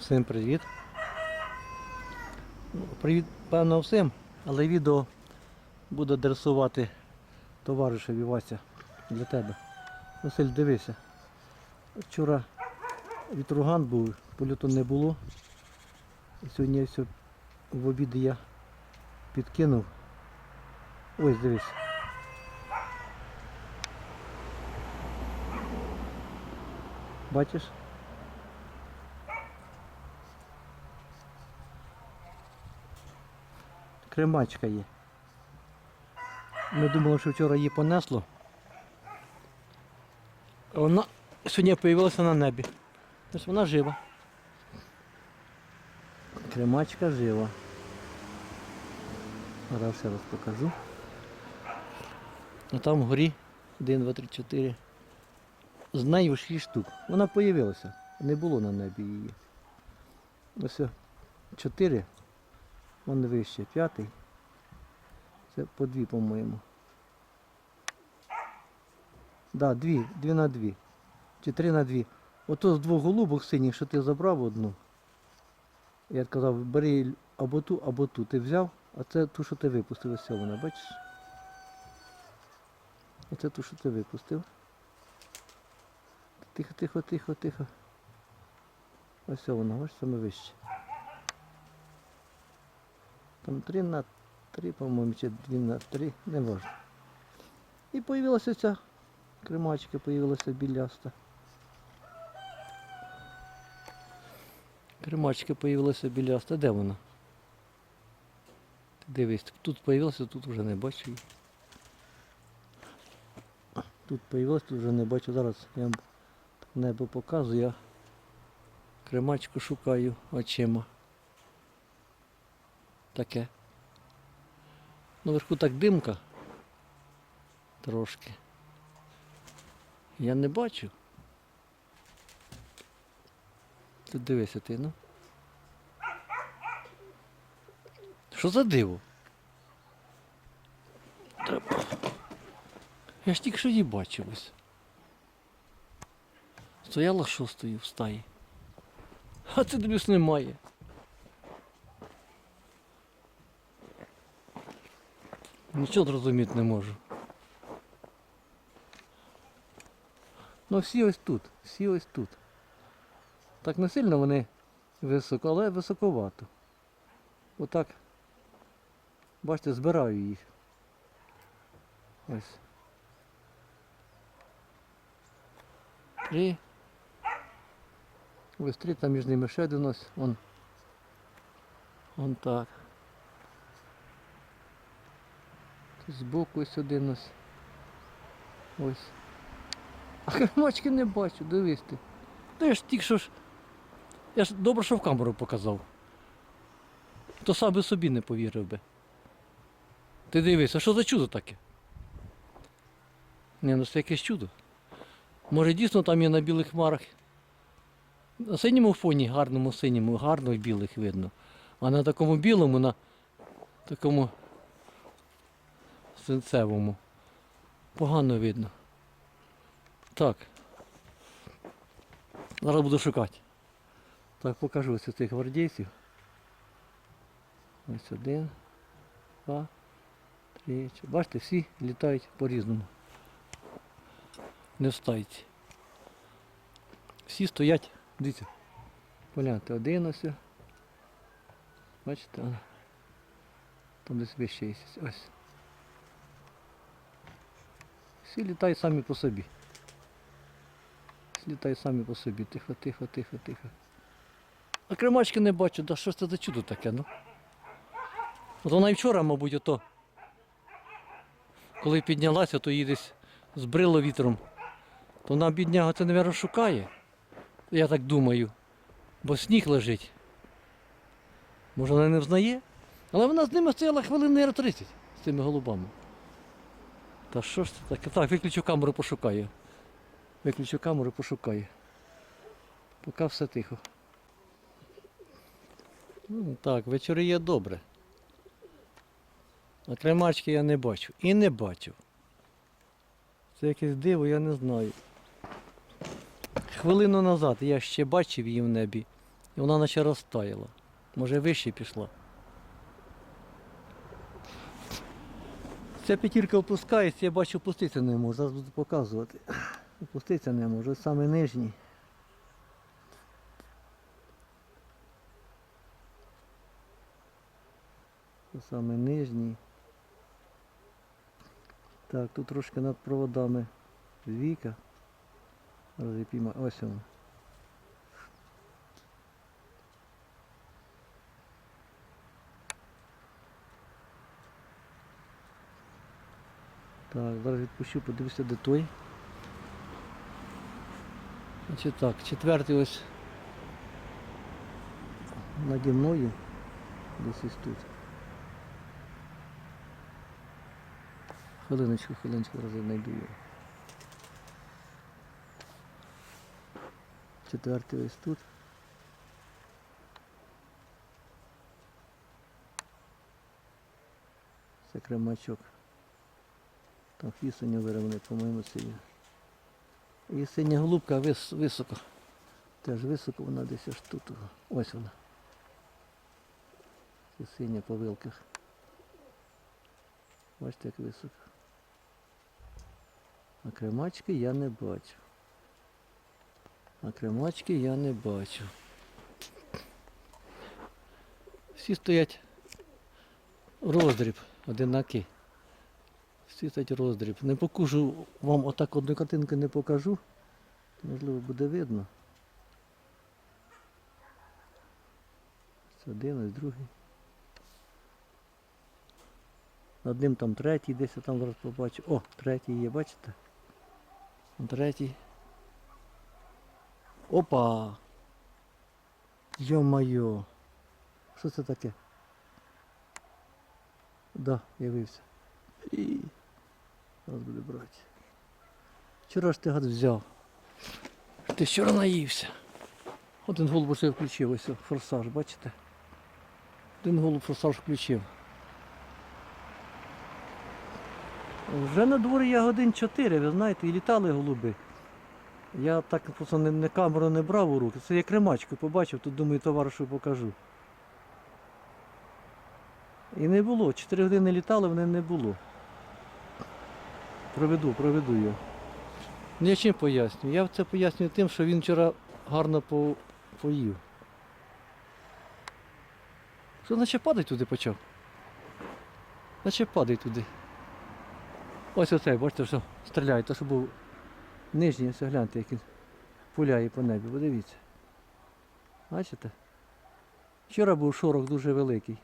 Всім привіт. Ну, Привіт, певно, всім, але відео буде адресувати товаришеві Вася для тебе. Василь, дивися. Вчора вітруган був, польоту не було. Сьогодні все в обіді я підкинув. Ось дивись. Бачиш? Кремачка є. Ми думали, що вчора її понесло. Вона сьогодні з'явилася на небі. Тобто вона жива. Кремачка жива. Зараз ще раз покажу. А там вгорі 1, 2, 3, 4. З нею 6 штук. Вона з'явилася. Не було на небі її. Ось 4. Вон вище, п'ятий. Це по дві, по-моєму. Да, дві, дві на дві. Чи три на дві. Ото з двох голубок синіх, що ти забрав одну. Я казав, бери або ту, або ту. Ти взяв, а це ту, що ти випустив, ось вона, бачиш? Оце ту, що ти випустив. Тихо, тихо, тихо, тихо. Ось вона, бачиш, саме вище. Там 3 на 3, по-моєму, чи 2 на 3, не важно. І появилася ця кремачка, появилася біляста. Кремачка появилася біляста. Де вона? Ти дивись, тут появилася, тут вже не бачу. Тут появилася, тут вже не бачу. Зараз я небо показую, я кремачку шукаю очима. Таке. Ну, вверху так димка. Трошки. Я не бачу. Ти дивися ти, ну. Що за диво? Я ж тільки що її бачив ось. Стояла шостою в стаї. А це дивлюсь немає. Нічого зрозуміти не можу. Ну всі ось тут, всі ось тут. Так не сильно вони високо, але високовато. Отак. Бачите, збираю їх. Ось. Три. Ось три, там між ними ще один ось. Он. Он так. Тут збоку ось один ось. Ось. А кремачки не бачу, дивись ти. Та я ж тільки що ж. Я ж добре, що в камеру показав. То сам би собі не повірив би. Ти дивись, а що за чудо таке? Ні, ну це якесь чудо. Може дійсно там є на білих хмарах. На синьому фоні, гарному синьому, гарно білих видно. А на такому білому, на такому синцевому. Погано видно. Так. Зараз буду шукати. Так, покажу ось цих гвардійців. Ось один, два, три. Бачите, всі літають по-різному. Не в стайці. Всі стоять, дивіться. Погляньте, один ось. Бачите, там десь вище є. Ось. Всі літають самі по собі. Всі літають самі по собі. Тихо, тихо, тихо, тихо. А кремачки не бачу, да що ж це за чудо таке, ну? От вона і вчора, мабуть, ото. Коли піднялася, то її десь збрило вітром. То вона бідняга це, мабуть, шукає. Я так думаю. Бо сніг лежить. Може вона не взнає? Але вона з ними стояла хвилин, наверно, 30 з цими голубами. Та що ж це таке? Так, виключу камеру, пошукаю. Виключу камеру, пошукаю. Поки все тихо. Ну, так, вечори є добре. А кремачки я не бачу. І не бачив. Це якесь диво, я не знаю. Хвилину назад я ще бачив її в небі. І вона наче розтаяла. Може вище пішла. Ця п'ятірка опускається, я бачу, опуститися не можу. Зараз буду показувати. Опуститися не можу. Саме нижній. Саме нижній. Так, тут трошки над проводами віка. Зараз. Ось воно. Так, зараз відпущу, подивлюся, де той. Значить так, четвертий ось наді мною. Десь ось тут. Хвилиночку, хвилиночку, зараз знайду його. Четвертий ось тут. Це кремачок. Там фісоня виривне, по-моєму, синя. І синя голубка вис, високо. Теж високо вона десь аж тут. Ось вона. Це синя по вилках. Бачите, як високо. А кремачки я не бачу. А кремачки я не бачу. Всі стоять роздріб, одинаки. Стоять роздріб. Не покажу вам отак одну картинку не покажу. Можливо буде видно. Це один, ось другий. Над ним там третій, десь я там зараз побачу. О, третій є, бачите? Третій. Опа! Йо-майо! Що це таке? Да, явився. І... Зараз буде брати. Вчора ж ти гад взяв. Ти вчора наївся. Один голуб уже включив, ось форсаж, бачите? Один голуб форсаж включив. Вже на дворі я годин 4, ви знаєте, і літали голуби. Я так просто не, не камеру не брав у руки. Це я кремачку побачив, тут думаю, товаришу покажу. І не було. 4 години літали, вони не було. Проведу, проведу його. Ну, Я чим пояснюю? Я це пояснюю тим, що він вчора гарно по, поїв. Що наче падать туди почав? Наче падай туди. Ось оцей, бачите, що стріляє, то що був нижній, ось гляньте, як він пуляє по небі, подивіться. Бачите? Вчора був шорох дуже великий.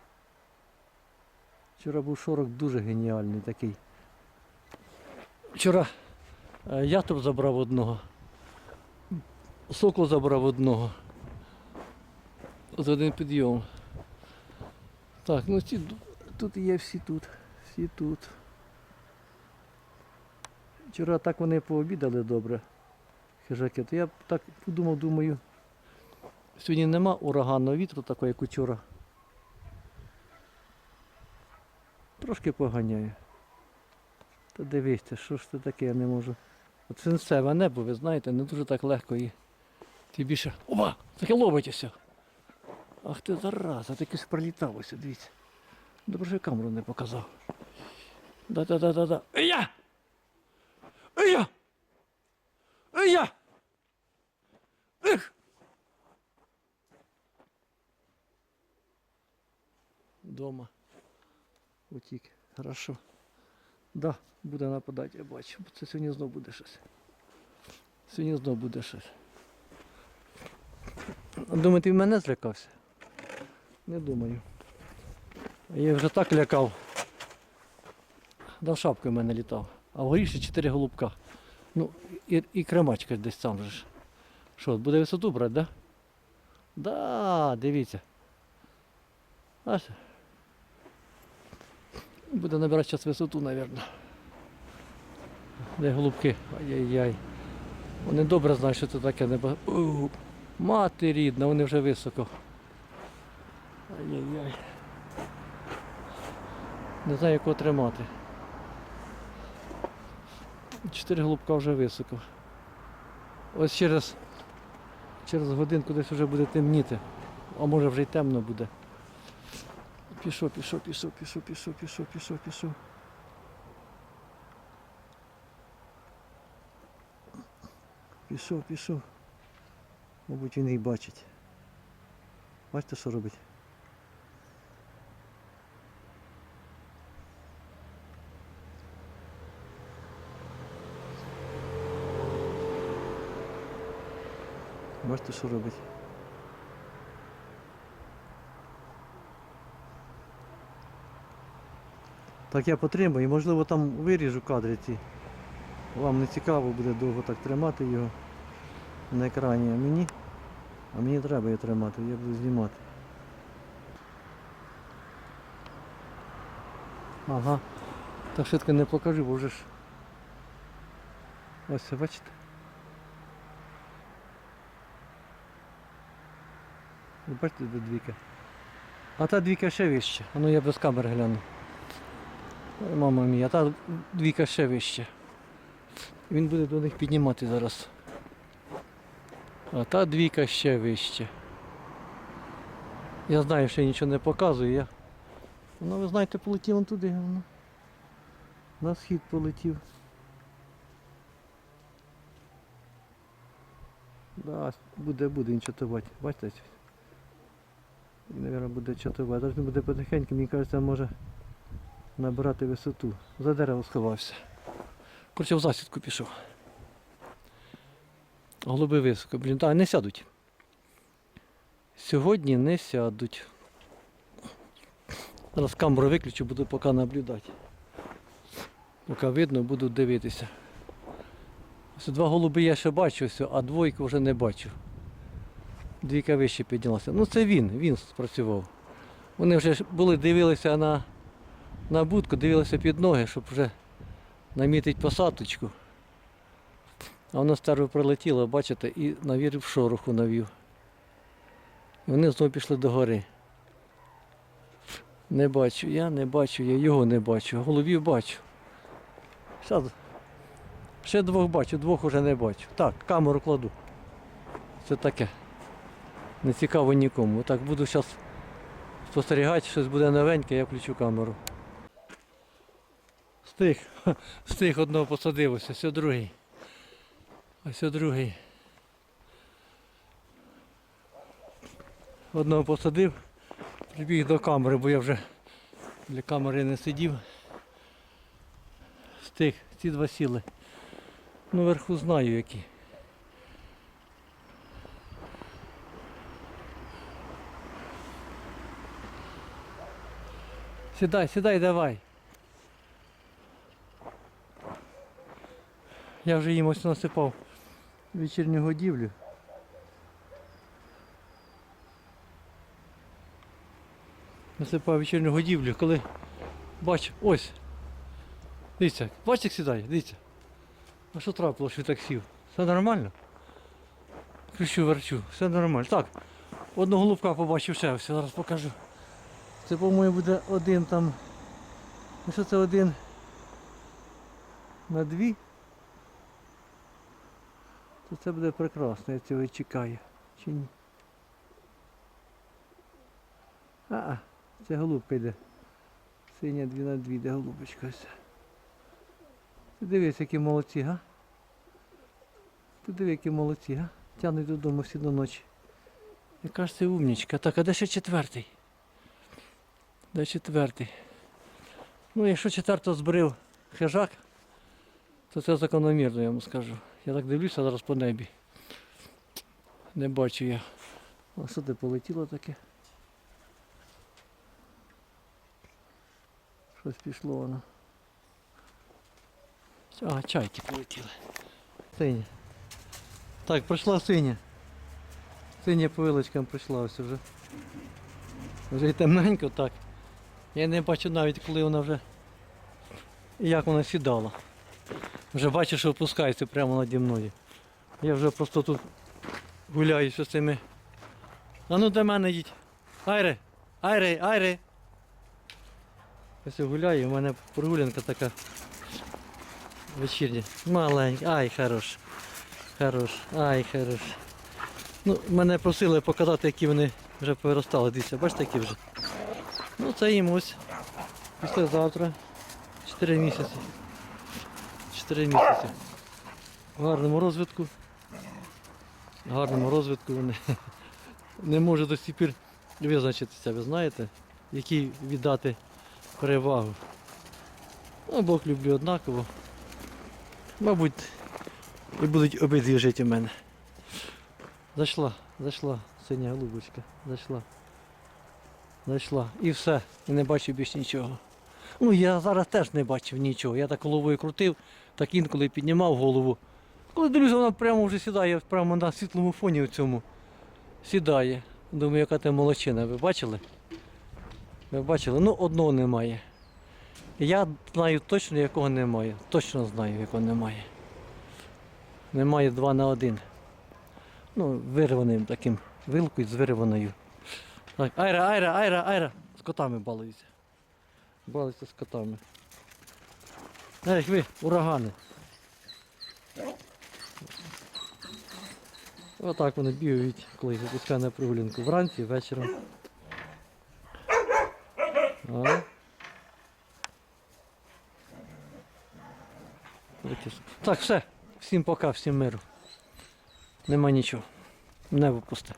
Вчора був шорох дуже геніальний такий. Вчора е, яструб забрав одного. Сокол забрав одного. За один підйом. Так, ну ці тут є всі тут. Всі тут. Вчора так вони пообідали добре. Хижаки. То я так подумав, думаю. Сьогодні нема ураганного вітру такого, як учора. Трошки поганяє. Та дивіться, що ж це таке, я не можу. От свинцеве небо, ви знаєте, не дуже так легко і. Ти більше. Опа! Таке ловитеся. Ах ти зараза, ти якийсь пролітав дивіться. Добре, що я камеру не показав. Да-да-да-да-да. Ия! Ия! Ия! Ех! Дома. Утік. Хорошо. Да, буде нападати, я бачу. Це сьогодні знов буде щось. Сьогодні знов буде щось. Думаєте, він мене злякався? Не думаю. Я вже так лякав. Да шапкою в мене літав. А вгорі ще чотири голубка. Ну, і, і кремачка десь там же ж. Що, буде висоту брати, да? Да, дивіться. Аж. Буде набирати зараз висоту, мабуть. Де голубки? Ай-яй-яй. Вони добре знають, що це таке небо. У, Мати рідна, вони вже високо. Ай-яй-яй. Не знаю, як його тримати. Чотири голубка вже високо. Ось через, через годинку десь вже буде темніти. а може вже й темно буде. Пішов, пішов, пішов, пішов, пішов, пішов, пішов, пішов. Пішов, пішов. Мабуть, він їх бачить. Бачите, що робить? Бачите, що робить? Так я потримаю, можливо там виріжу кадри ці. Вам не цікаво буде довго так тримати його на екрані, а мені, а мені треба його тримати, я буду знімати. Ага. Так швидко не покажу, бо вже ж. Ось бачите? Ви бачите, де двійка? А та двійка ще вище. А ну я без камер гляну. Мама мія, та двійка ще вище. Він буде до них піднімати зараз. А та двійка ще вище. Я знаю, що я нічого не показую. Я... Ну ви знаєте, полетів он туди. Воно. На схід полетів. Да, буде, буде він чатувати. Бачите? Він, мабуть, буде чатувати. Зараз він буде потихеньку, мені кажеться, може набирати висоту. За дерево сховався. Коротше, в засідку пішов. Голуби високо, блін, так, не сядуть. Сьогодні не сядуть. Зараз камеру виключу, буду поки наблюдати. Поки видно, буду дивитися. Ось два голуби я ще бачу, а двойку вже не бачу. Двійка вище піднялася. Ну це він, він спрацював. Вони вже були, дивилися на, на будку, дивилися під ноги, щоб вже намітити посадочку. А воно стерво прилетіло, бачите, і навірив шороху навів. І вони знову пішли до гори. Не бачу, я не бачу, я його не бачу. Голубів бачу. Зараз. Ще двох бачу, двох уже не бачу. Так, камеру кладу. Це таке. Не цікаво нікому. Так буду зараз спостерігати, щось буде новеньке, я включу камеру. Встиг. Встиг одного посадив, ось ось другий. Ось другий. Одного посадив, прибіг до камери, бо я вже для камери не сидів. Встиг, ці два сіли. Ну, вверху знаю які. Сідай, сідай, давай. Я вже їм ось насипав вечірню годівлю. Насипав вечірню годівлю, коли бачу, ось. Дивіться, бачите, як сідає, дивіться. А що трапило, що так сів? Все нормально? Кричу, верчу, все нормально. Так, одного голубка побачив ще, все, зараз покажу. Це, по-моєму, буде один там. Ну що це один на дві? То це буде прекрасно, я цього чекаю. Чи ні? А, це голубка йде. Синя дві на дві, де голубочка. Ти дивись, які молодці, га? Ти диви, які молодці, га? Тягнуть додому всі до ночі. Яка ж це умнічка. Так, а де ще четвертий? Де четвертий? Ну, якщо четвертого збрив хижак, то це закономірно, я вам скажу. Я так дивлюся зараз по небі. Не бачу я. А що ти полетіло таке? Щось пішло воно. А, чайки полетіли. Синя. Так, прийшла синя. Синя по вилочкам прийшла ось вже. Вже й темненько так. Я не бачу навіть коли вона вже і як вона сідала. Вже бачу, що опускається прямо наді мною. Я вже просто тут гуляю з цими. А ну до мене йдіть. Айре! Айре, айре! Ось я гуляю, у мене прогулянка така вечірня. Маленька. Ай, хорош. Хорош. Ай, хорош. Ну, мене просили показати, які вони Вже повиростали, дивіться, бачите, які вже. Ну це їм ось. Післязавтра. 4 місяці. 4 місяці. В гарному розвитку. В гарному розвитку вони. Не можу до сих пір визначитися, ви знаєте, якій віддати перевагу. Ну, Бог люблю однаково. Мабуть, і будуть обидві жити у мене. Зайшла, зайшла синя голубочка, зайшла. Зайшла. І все. І не бачу більш нічого. Ну, я зараз теж не бачив нічого. Я так головою крутив, так інколи піднімав голову. Коли дивлюся, вона прямо вже сідає, прямо на світлому фоні в цьому. Сідає. Думаю, яка ти молодчина. Ви бачили? Ви бачили? Ну, одного немає. Я знаю точно, якого немає. Точно знаю, якого немає. Немає два на один. Ну, вирваним таким вилкою з вирваною. Так, айра, айра, айра, айра. З котами балуються. Балуються з котами. Ей, ви, урагани. Отак вони бігають, коли їх випускаю на прогулянку. Вранці, вечором. Так, все. Всім пока, всім миру. Нема нічого. Небо пусте.